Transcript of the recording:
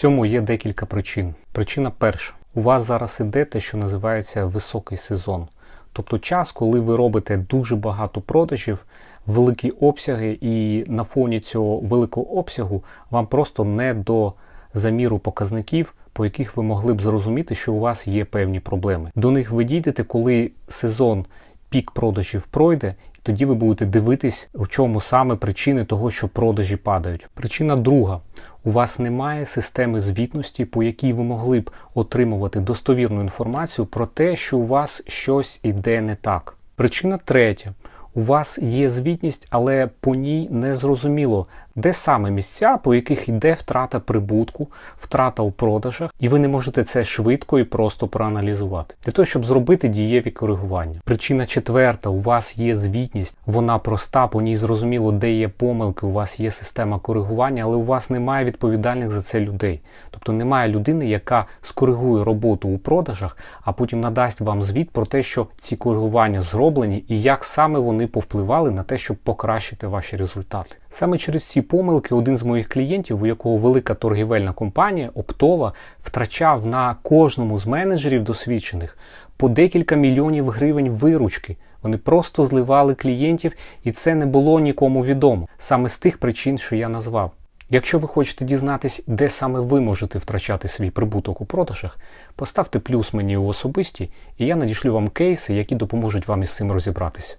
цьому є декілька причин. Причина перша: у вас зараз іде те, що називається високий сезон. Тобто час, коли ви робите дуже багато продажів, великі обсяги, і на фоні цього великого обсягу вам просто не до заміру показників, по яких ви могли б зрозуміти, що у вас є певні проблеми. До них ви дійдете, коли сезон пік продажів пройде, і тоді ви будете дивитись, у чому саме причини того, що продажі падають. Причина друга: у вас немає системи звітності, по якій ви могли б отримувати достовірну інформацію про те, що у вас щось іде не так. Причина третя. У вас є звітність, але по ній не зрозуміло, де саме місця, по яких йде втрата прибутку, втрата у продажах, і ви не можете це швидко і просто проаналізувати для того, щоб зробити дієві коригування. Причина четверта: у вас є звітність, вона проста, по ній зрозуміло, де є помилки, у вас є система коригування, але у вас немає відповідальних за це людей. Тобто немає людини, яка скоригує роботу у продажах, а потім надасть вам звіт про те, що ці коригування зроблені і як саме вони повпливали на те, щоб покращити ваші результати. Саме через ці помилки один з моїх клієнтів, у якого велика торгівельна компанія, оптова, втрачав на кожному з менеджерів досвідчених по декілька мільйонів гривень виручки. Вони просто зливали клієнтів, і це не було нікому відомо. Саме з тих причин, що я назвав. Якщо ви хочете дізнатись, де саме ви можете втрачати свій прибуток у продажах, поставте плюс мені у особисті, і я надішлю вам кейси, які допоможуть вам із цим розібратися.